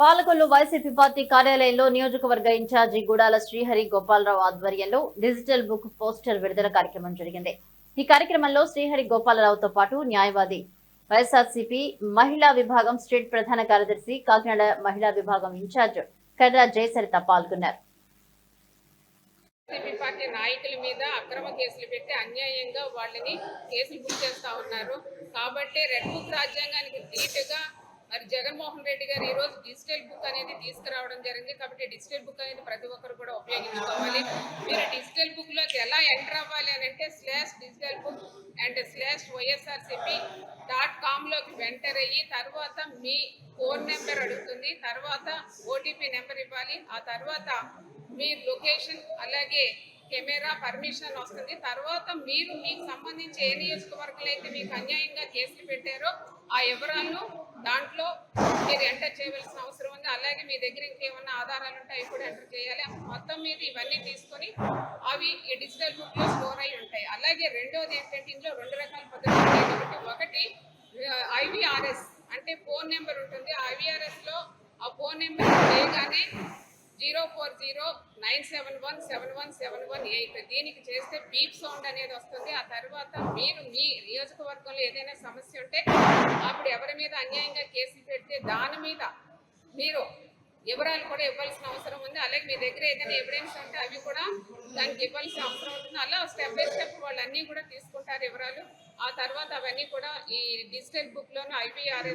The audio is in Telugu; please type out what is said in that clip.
పాలకొల్లు వైసీపీ పార్టీ కార్యాలయంలో నియోజకవర్గ ఇన్ఛార్జి గుడాల శ్రీహరి గోపాలరావు ఆధ్వర్యంలో డిజిటల్ బుక్ పోస్టర్ విడుదల కార్యక్రమం జరిగింది. ఈ కార్యక్రమంలో శ్రీహరి గోపాలరావుతో పాటు న్యాయవాది వైఎస్ఆర్సీపీ మహిళా విభాగం స్టేట్ ప్రధాన కార్యదర్శి కాకినాడ మహిళా విభాగం ఇన్ఛార్జ్ కర్రా జయసరిత పాల్గొన్నారు. వైసీపీ పార్టీ నాయకుల మీద అక్రమ కేసులు పెట్టి అన్యాయంగా వాళ్ళని కేసులు చేస్తా ఉన్నారు. కాబట్టి రెడ్ బుక్ రాజ్యాంగానికి ధీటుగా మరి జగన్మోహన్ రెడ్డి గారు ఈ రోజు డిజిటల్ బుక్ అనేది తీసుకురావడం జరిగింది. కాబట్టి డిజిటల్ బుక్ అనేది ప్రతి ఒక్కరు కూడా ఉపయోగించుకోవాలి. మీరు డిజిటల్ బుక్లోకి ఎలా ఎంటర్ అవ్వాలి అని అంటే slash digital book and slash YSRCP dot కామ్లోకి enter అయ్యి తర్వాత మీ ఫోన్ నెంబర్ అడుగుతుంది. తర్వాత ఓటీపీ నెంబర్ ఇవ్వాలి. ఆ తర్వాత మీ లొకేషన్ అలాగే కెమెరా పర్మిషన్ వస్తుంది. తర్వాత మీరు మీకు సంబంధించి ఏ నియోజకవర్గాలు అయితే మీకు అన్యాయంగా కేసులు పెట్టారో ఆ వివరాలను దాంట్లో మీరు ఎంటర్ చేయవలసిన అవసరం ఉంది. అలాగే మీ దగ్గర ఇంకేమన్నా ఆధారాలు ఉంటే అవి కూడా ఎంటర్ చేయాలి. మొత్తం మీద ఇవన్నీ తీసుకొని అవి డిజిటల్ బుక్లో స్టోర్ అయి ఉంటాయి. అలాగే రెండోది ఏంటంటే ఇందులో రెండు రకాల పద్ధతులు ఉన్నాయి ఒకటి ఐవిఆర్ఎస్ అంటే ఫోన్ నెంబర్ ఉంటుంది. ఐవిఆర్ఎస్లో ఆ ఫోన్ నెంబర్ చేయగానే zero four zero nine seven one seven one seven one eight దీనికి చేస్తే బీప్ సౌండ్ అనేది వస్తుంది ఆ తర్వాత మీరు మీ నియోజకవర్గంలో ఏదైనా సమస్య ఉంటే అప్పుడు ఎవరి మీద అన్యాయంగా కేసులు పెడితే దాని మీద మీరు వివరాలు కూడా ఇవ్వాల్సిన అవసరం ఉంది అలాగే మీ దగ్గర ఏదైనా ఎవిడెన్స్ ఉంటే అవి కూడా దానికి ఇవ్వాల్సిన అవసరం ఉంటుంది అలా స్టెప్ బై స్టెప్ వాళ్ళు అన్నీ కూడా తీసుకుంటారు వివరాలు ఆ తర్వాత అవన్నీ కూడా ఈ డిజిటల్ బుక్ లోను ఐపీఆర్ఎస్